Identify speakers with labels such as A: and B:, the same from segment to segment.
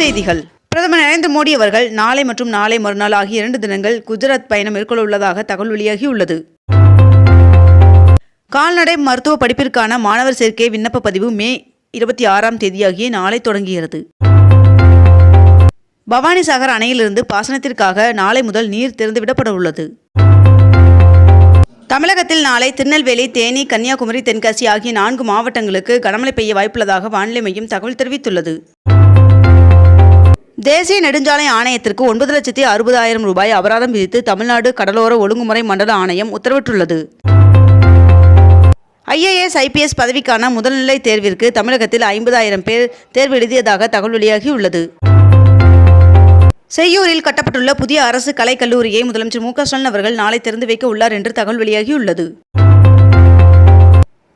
A: செய்திகள். பிரதமர் நரேந்திர மோடி அவர்கள் நாளை மற்றும் நாளை மறுநாள் ஆகிய இரண்டு தினங்கள் குஜராத் பயணம் மேற்கொள்ள உள்ளதாக தகவல் வெளியாகியுள்ளது. கால்நடை மருத்துவ படிப்பிற்கான மாணவர் சேர்க்கை விண்ணப்ப பதிவு மே இருபத்தி ஆறாம் தேதியாகிய நாளை தொடங்குகிறது. பவானிசாகர் அணையிலிருந்து பாசனத்திற்காக நாளை முதல் நீர் திறந்துவிடப்பட உள்ளது தமிழகத்தில் நாளை திருநெல்வேலி தேனி கன்னியாகுமரி தென்காசி ஆகிய நான்கு மாவட்டங்களுக்கு கனமழை பெய்ய வாய்ப்புள்ளதாக வானிலை மையம் தகவல் தெரிவித்துள்ளது. தேசிய நெடுஞ்சாலை ஆணையத்திற்கு ஒன்பது லட்சத்தி அறுபதாயிரம் ரூபாய் அபராதம் விதித்து தமிழ்நாடு கடலோர ஒழுங்குமுறை மண்டல ஆணையம் உத்தரவிட்டுள்ளது. ஐஏஎஸ் ஐபிஎஸ் பதவிக்கான முதல்நிலை தேர்விற்கு தமிழகத்தில் ஐம்பதாயிரம் பேர் தேர்வு எழுதியதாக தகவல் வெளியாகியுள்ளது. செய்யூரில் கட்டப்பட்டுள்ள புதிய அரசு கலைக் கல்லூரியை முதலமைச்சர் மு ஸ்டாலின் அவர்கள் நாளை திறந்து வைக்க உள்ளார் என்று தகவல் வெளியாகியுள்ளது.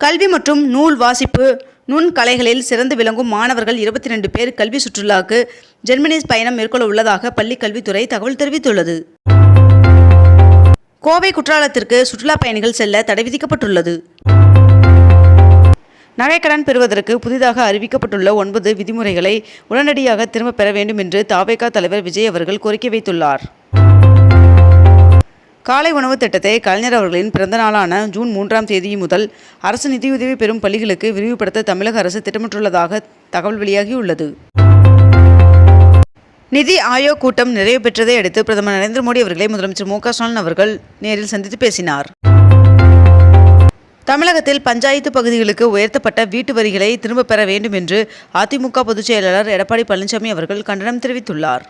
A: கல்வி மற்றும் நூல் வாசிப்பு நுண் கலைகளில் சிறந்து விளங்கும் மாணவர்கள் இருபத்தி ரெண்டு பேர் கல்வி சுற்றுலாவுக்கு ஜெர்மனி பயணம் மேற்கொள்ள உள்ளதாக பள்ளிக் கல்வித்துறை தகவல் தெரிவித்துள்ளது. கோவை குற்றாலத்திற்கு சுற்றுலா பயணிகள் செல்ல தடை விதிக்கப்பட்டுள்ளது. நகைக்கடன் பெறுவதற்கு புதிதாக அறிவிக்கப்பட்டுள்ள ஒன்பது விதிமுறைகளை உடனடியாக திரும்பப் பெற வேண்டும் என்று தாவேகா தலைவர் விஜய் அவர்கள் கோரிக்கை வைத்துள்ளார். காலை உணவு திட்டத்தை கலைஞர் அவர்களின் பிறந்த நாளான ஜூன் மூன்றாம் தேதி முதல் அரசு நிதியுதவி பெறும் பள்ளிகளுக்கு விரிவுபடுத்த தமிழக அரசு திட்டமிட்டுள்ளதாக தகவல் வெளியாகியுள்ளது. நிதி ஆயோக் கூட்டம் நிறைவு பெற்றதை அடுத்து பிரதமர் நரேந்திர மோடி அவர்களை முதலமைச்சர் மு ஸ்டாலின் அவர்கள் நேரில் சந்தித்து பேசினார். தமிழகத்தில் பஞ்சாயத்து பகுதிகளுக்கு உயர்த்தப்பட்ட வீட்டு வரிகளை திரும்பப் பெற வேண்டும் என்று அதிமுக பொதுச் செயலாளர் எடப்பாடி பழனிசாமி அவர்கள் கண்டனம் தெரிவித்துள்ளார்.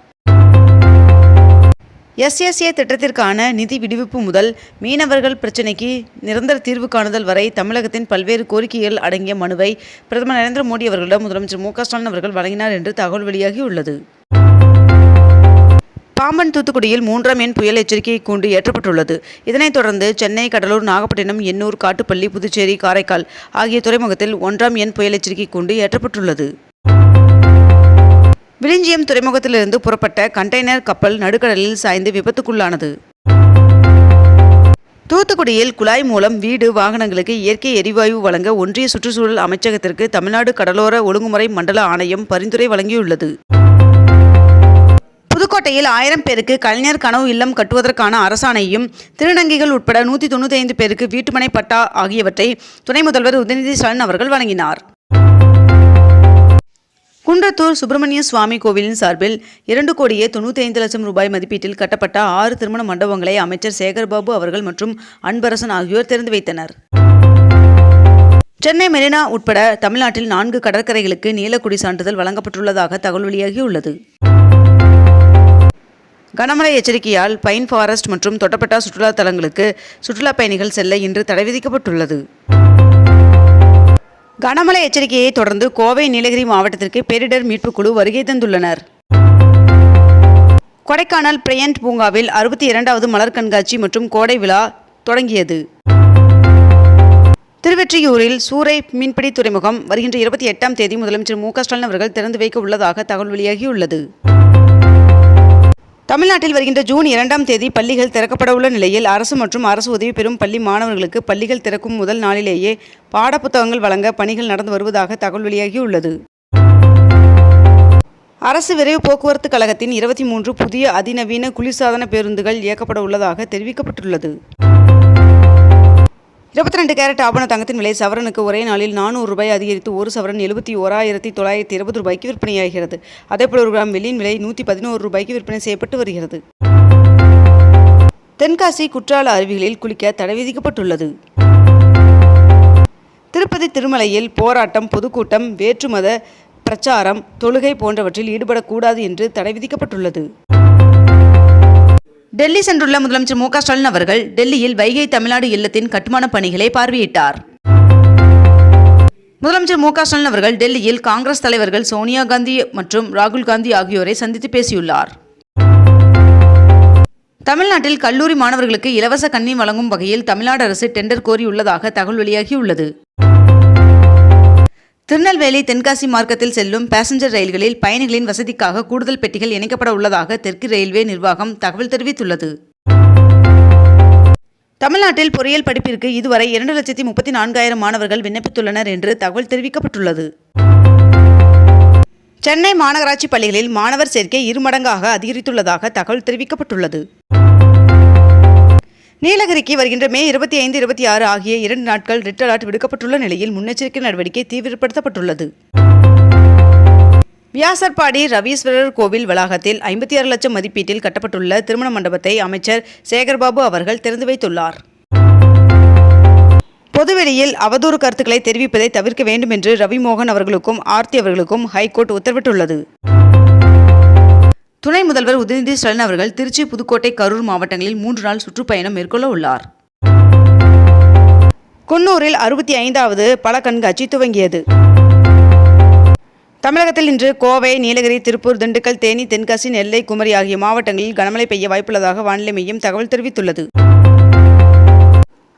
A: எஸ்எஸ்ஏ திட்டத்திற்கான நிதி விடுவிப்பு முதல் மீனவர்கள் பிரச்சினைக்கு நிரந்தர தீர்வு காணுதல் வரை தமிழகத்தின் பல்வேறு கோரிக்கைகள் அடங்கிய மனுவை பிரதமர் நரேந்திர மோடி அவர்களிடம் முதலமைச்சர் மு க ஸ்டாலின் அவர்கள் வழங்கினார் என்று தகவல் வெளியாகியுள்ளது. பாம்பன் தூத்துக்குடியில் மூன்றாம் எண் புயல் எச்சரிக்கை கூண்டு ஏற்றப்பட்டுள்ளது. இதனைத் தொடர்ந்து சென்னை கடலூர் நாகப்பட்டினம் எண்ணூர் காட்டுப்பள்ளி புதுச்சேரி காரைக்கால் ஆகிய துறைமுகத்தில் ஒன்றாம் எண் புயல் எச்சரிக்கை கூண்டு ஏற்றப்பட்டுள்ளது. விழிஞ்சியம் துறைமுகத்திலிருந்து புறப்பட்ட கண்டெய்னர் கப்பல் நடுக்கடலில் சாய்ந்து விபத்துக்குள்ளானது. தூத்துக்குடியில் குழாய் மூலம் வீடு வாகனங்களுக்கு இயற்கை எரிவாயு வழங்க ஒன்றிய சுற்றுச்சூழல் அமைச்சகத்திற்கு தமிழ்நாடு கடலோர ஒழுங்குமுறை மண்டல ஆணையம் பரிந்துரை வழங்கியுள்ளது. புதுக்கோட்டையில் ஆயிரம் பேருக்கு கலைஞர் கனவு இல்லம் கட்டுவதற்கான அரசாணையும் திருநங்கைகள் உட்பட நூற்றி தொண்ணூற்றி ஐந்து பேருக்கு வீட்டுமனை பட்டா ஆகியவற்றை துணை முதல்வர் உதயநிதி ஸ்டாலின் அவர்கள் வழங்கினார். குன்றத்தூர் சுப்பிரமணிய சுவாமி கோவிலின் சார்பில் இரண்டு கோடியே தொண்ணூற்றி ஐந்து லட்சம் ரூபாய் மதிப்பீட்டில் கட்டப்பட்ட ஆறு திருமண மண்டபங்களை அமைச்சர் சேகர்பாபு அவர்கள் மற்றும் அன்பரசன் ஆகியோர் திறந்து வைத்தனர். சென்னை மெரினா உட்பட தமிழ்நாட்டில் நான்கு கடற்கரைகளுக்கு நீலக்குடி சான்றிதழ் வழங்கப்பட்டுள்ளதாக தகவல் வெளியாகியுள்ளது. கனமழை எச்சரிக்கையால் பைன் ஃபாரஸ்ட் மற்றும் தொட்டப்பட்டா சுற்றுலா தலங்களுக்கு சுற்றுலா பயணிகள் செல்ல இன்று தடை விதிக்கப்பட்டுள்ளது. கனமழை எச்சரிக்கையை தொடர்ந்து கோவை நீலகிரி மாவட்டத்திற்கு பேரிடர் மீட்புக் குழு வருகை தந்துள்ளனர். கொடைக்கானல் பிரையண்ட் பூங்காவில் அறுபத்தி இரண்டாவது மலர் கண்காட்சி மற்றும் கோடை விழா தொடங்கியது. திருவெற்றியூரில் சூறை மீன்பிடி துறைமுகம் வருகின்ற இருபத்தி எட்டாம் தேதி முதலமைச்சர் மு க ஸ்டாலின் அவர்கள் திறந்து வைக்க உள்ளதாக தகவல் வெளியாகியுள்ளது. தமிழ்நாட்டில் வருகின்ற ஜூன் இரண்டாம் தேதி பள்ளிகள் திறக்கப்பட உள்ள நிலையில் அரசு மற்றும் அரசு உதவி பெறும் பள்ளி மாணவர்களுக்கு பள்ளிகள் திறக்கும் முதல் நாளிலேயே பாடப்புத்தகங்கள் வழங்க பணிகள் நடந்து வருவதாக தகவல் வெளியாகியுள்ளது. அரசு விரைவு போக்குவரத்து கழகத்தின் இருபத்தி மூன்று புதிய அதிநவீன குளிர்சாதன பேருந்துகள் இயக்கப்பட உள்ளதாக தெரிவிக்கப்பட்டுள்ளது. இருபத்தி ரெண்டு கேரட் ஆபண தங்கத்தின் விலை சவரனுக்கு ஒரே நாளில் நானூறு ரூபாய் அதிகரித்து ஒரு சவரன் எழுபத்தி ஓராயிரத்தி தொள்ளாயிரத்தி இருபது ரூபாய்க்கு விற்பனையாகிறது. அதேபோல் ஒரு கிராம் வெள்ளியின் விலை நூற்றி பதினோரு ரூபாய்க்கு விற்பனை செய்யப்பட்டு வருகிறது. தென்காசி குற்றால அருவிகளில் குளிக்க தடை விதிக்கப்பட்டுள்ளது. திருப்பதி திருமலையில் போராட்டம் பொதுக்கூட்டம் வேற்றுமத பிரச்சாரம் தொழுகை போன்றவற்றில் ஈடுபடக்கூடாது என்று தடை விதிக்கப்பட்டுள்ளது. டெல்லி சென்றுள்ள முதலமைச்சர் மு ஸ்டாலின் அவர்கள் டெல்லியில் வைகை தமிழ்நாடு இல்லத்தின் கட்டுமான பணிகளை பார்வையிட்டார். முதலமைச்சர் மு ஸ்டாலின் அவர்கள் டெல்லியில் காங்கிரஸ் தலைவர்கள் சோனியா காந்தி மற்றும் ராகுல் காந்தி ஆகியோரை சந்தித்து பேசியுள்ளார். தமிழ்நாட்டில் கல்லூரி மாணவர்களுக்கு இலவச கண்ணி வழங்கும் வகையில் தமிழ்நாடு அரசு டெண்டர் கோரியுள்ளதாக தகவல் வெளியாகியுள்ளது. திருநெல்வேலி தென்காசி மார்க்கத்தில் செல்லும் பேசஞ்சர் ரயில்களில் பயணிகளின் வசதிக்காக கூடுதல் பெட்டிகள் இணைக்கப்பட உள்ளதாக தெற்கு ரயில்வே நிர்வாகம் தகவல் தெரிவித்துள்ளது. தமிழ்நாட்டில் பொறியியல் படிப்பிற்கு இதுவரை இரண்டு லட்சத்தி முப்பத்தி நான்காயிரம் மாணவர்கள் விண்ணப்பித்துள்ளனர் என்று தகவல் தெரிவிக்கப்பட்டுள்ளது. சென்னை மாநகராட்சி பள்ளிகளில் மாணவர் சேர்க்கை இருமடங்காக அதிகரித்துள்ளதாக தகவல் தெரிவிக்கப்பட்டுள்ளது. நீலகிரிக்கு வருகின்ற மே இருபத்தி ஐந்து இருபத்தி ஆறு ஆகிய இரண்டு நாட்கள் ரெட் அலர்ட் விடுக்கப்பட்டுள்ள நிலையில் முன்னெச்சரிக்கை நடவடிக்கை தீவிரப்படுத்தப்பட்டுள்ளது. வியாசர்பாடி ரவீஸ்வரர் கோவில் வளாகத்தில் ஐம்பத்தி ஆறு லட்சம் மதிப்பீட்டில் கட்டப்பட்டுள்ள திருமண மண்டபத்தை அமைச்சர் சேகர்பாபு அவர்கள் திறந்து வைத்துள்ளார். பொதுவெளியில் அவதூறு கருத்துக்களை தெரிவிப்பதை தவிர்க்க வேண்டும் என்று ரவிமோகன் அவர்களுக்கும் ஆர்த்தி அவர்களுக்கும் ஹைகோர்ட் உத்தரவிட்டுள்ளது. துணை முதல்வர் உதயநிதி ஸ்டாலின் அவர்கள் திருச்சி புதுக்கோட்டை கரூர் மாவட்டங்களில் மூன்று நாள் சுற்றுப்பயணம் மேற்கொள்ள உள்ளார். குன்னூரில் அறுபத்தி ஐந்தாவது பல கண்காட்சி துவங்கியது. தமிழகத்தில் இன்று கோவை நீலகிரி திருப்பூர் திண்டுக்கல் தேனி தென்காசி நெல்லை குமரி ஆகிய மாவட்டங்களில் கனமழை பெய்ய வாய்ப்புள்ளதாக வானிலை மையம் தகவல் தெரிவித்துள்ளது.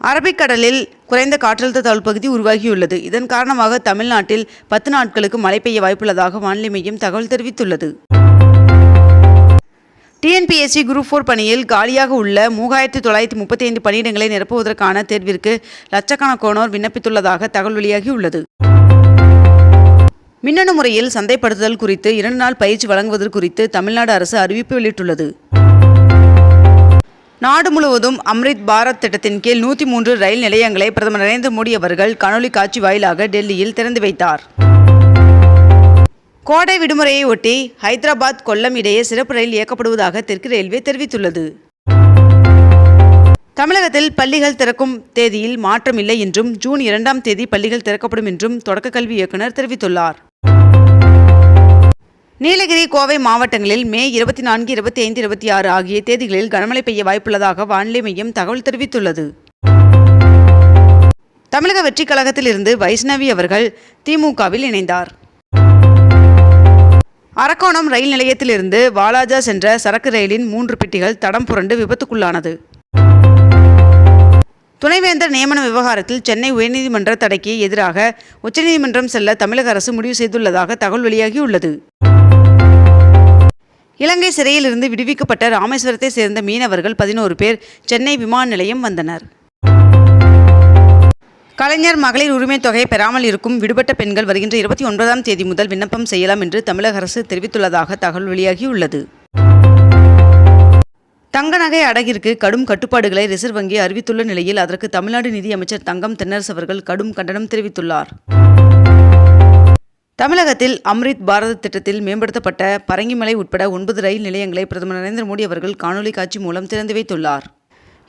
A: அரபிக்கடலில் குறைந்த காற்றழுத்த தாழ்வு பகுதி உருவாகியுள்ளது. இதன் காரணமாக தமிழ்நாட்டில் பத்து நாட்களுக்கு மழை பெய்ய வாய்ப்புள்ளதாக வானிலை மையம் தகவல் தெரிவித்துள்ளது. டிஎன்பிஎஸ்சி குரூப் ஃபோர் பணியில் காலியாக உள்ள மூவாயிரத்தி தொள்ளாயிரத்தி முப்பத்தி ஐந்து பணியிடங்களை நிரப்புவதற்கான தேர்விற்கு லட்சக்கணக்கானோர் விண்ணப்பித்துள்ளதாக தகவல் வெளியாகியுள்ளது மின்னணு முறையில் சந்தைப்படுத்துதல் குறித்து இரண்டு நாள் பயிற்சி வழங்குவது குறித்து தமிழ்நாடு அரசு அறிவிப்பு வெளியிட்டுள்ளது. நாடு முழுவதும் அம்ரித் பாரத் திட்டத்தின் கீழ் நூற்றி மூன்று ரயில் நிலையங்களை பிரதமர் நரேந்திர மோடி அவர்கள் காணொலி காட்சி வாயிலாக டெல்லியில் திறந்து வைத்தார். கோடை விடுமுறையை ஒட்டி ஹைதராபாத் கொல்லம் இடையே சிறப்பு ரயில் இயக்கப்படுவதாக தெற்கு ரயில்வே தெரிவித்துள்ளது. தமிழகத்தில் பள்ளிகள் திறக்கும் தேதியில் மாற்றம் இல்லை என்றும் ஜூன் இரண்டாம் தேதி பள்ளிகள் திறக்கப்படும் என்றும் தொடக்க கல்வி இயக்குநர் தெரிவித்துள்ளார். நீலகிரி கோவை மாவட்டங்களில் மே இருபத்தி நான்கு இருபத்தி ஐந்து இருபத்தி ஆறு ஆகிய தேதிகளில் கனமழை பெய்ய வாய்ப்புள்ளதாக வானிலை மையம் தகவல் தெரிவித்துள்ளது. தமிழக வெற்றிக் கழகத்திலிருந்து வைஷ்ணவி அவர்கள் திமுகவில் இணைந்தார். அரக்கோணம் ரயில் நிலையத்திலிருந்து வாலாஜா சென்ற சரக்கு ரயிலின் மூன்று பெட்டிகள் தடம் புரண்டு விபத்துக்குள்ளானது. துணைவேந்தர் நியமன விவகாரத்தில் சென்னை உயர்நீதிமன்ற தடைக்கு எதிராக உச்சநீதிமன்றம் செல்ல தமிழக அரசு முடிவு செய்துள்ளதாக தகவல் வெளியாகியுள்ளது. இலங்கை சிறையிலிருந்து விடுவிக்கப்பட்ட ராமேஸ்வரத்தை சேர்ந்த மீனவர்கள் பதினோரு பேர் சென்னை விமான நிலையம் வந்தனர். கலைஞர் மகளிர் உரிமை தொகை பெறாமல் இருக்கும் விடுபட்ட பெண்கள் வருகின்ற இருபத்தி ஒன்பதாம் தேதி முதல் விண்ணப்பம் செய்யலாம் என்று தமிழக அரசு தெரிவித்துள்ளதாக தகவல் வெளியாகியுள்ளது. தங்க நகை அடகிற்கு கடும் கட்டுப்பாடுகளை ரிசர்வ் வங்கி அறிவித்துள்ள நிலையில் அதற்கு தமிழ்நாடு நிதியமைச்சர் தங்கம் தென்னரசு அவர்கள் கடும் கண்டனம் தெரிவித்துள்ளார். தமிழகத்தில் அம்ரித் பாரத் திட்டத்தில் மேம்படுத்தப்பட்ட பரங்கிமலை உட்பட ஒன்பது ரயில் நிலையங்களை பிரதமர் நரேந்திர மோடி அவர்கள் காணொலி காட்சி மூலம் திறந்து வைத்துள்ளார்.